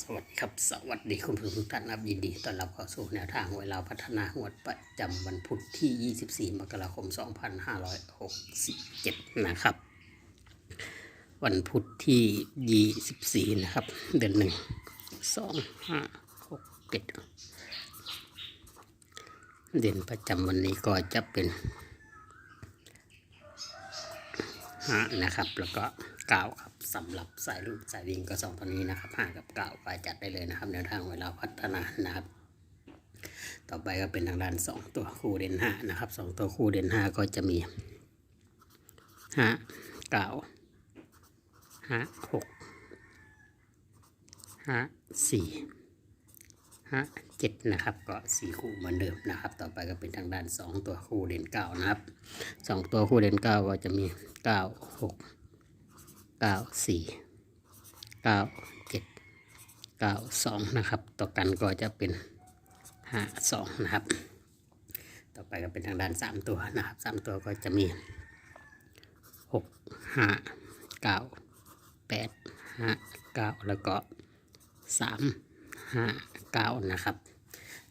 สวัสดีครับ สวัสดีคุณผู้ชมทุกท่านนะครับยินดีต้อนรับเข้าสู่แนวทางเวลาพัฒนางวดประจำวันพุธที่ 24 มกราคม 2567 นะครับ วันพุธที่ 24 นะครับ เดือนหนึ่งสองห้าหกเจ็ดเดือนประจำวันนี้ก็จะเป็นห้านะครับ แล้วก็ เก้าครับสำหรับสายลูกสายวิ่งก็สองตัวนี้นะครับห้ากับเก้าไปจัดได้เลยนะครับแนวทางเวลาพัฒนานะครับ ต่อไปก็เป็นทางด้านสองตัวคู่เด่นห้านะครับสองตัวคู่เด่นห้าก็จะมีห้าเก้าห้าหกห้าสี่ห้าเจ็ดนะครับก็สี่คู่เหมือนเดิมนะครับ ต่อไปก็เป็นทางด้านสองตัวคู่เด่นเก้านะครับสองตัวคู่เด่นเก้าก็จะมีเก้าหก เก้าสี่เก้าเจ็ดเก้าสองนะครับ ต่อกันก็จะเป็นห้าสองนะครับ ต่อไปก็เป็นทางด้านสามตัวนะครับสามตัวก็จะมีหกห้าเก้าแปดห้าเก้าแล้วก็สามห้าเก้านะครับ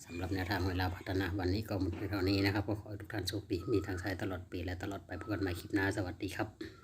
สำหรับแนวทางเวลาพัฒนาวันนี้ก็หมดเพียงเท่านี้นะครับ ก็ขอให้ทุกท่านโชคดี มีทางสายตลอดปีและตลอดไปพบกันใหม่คลิปหน้า สวัสดีครับ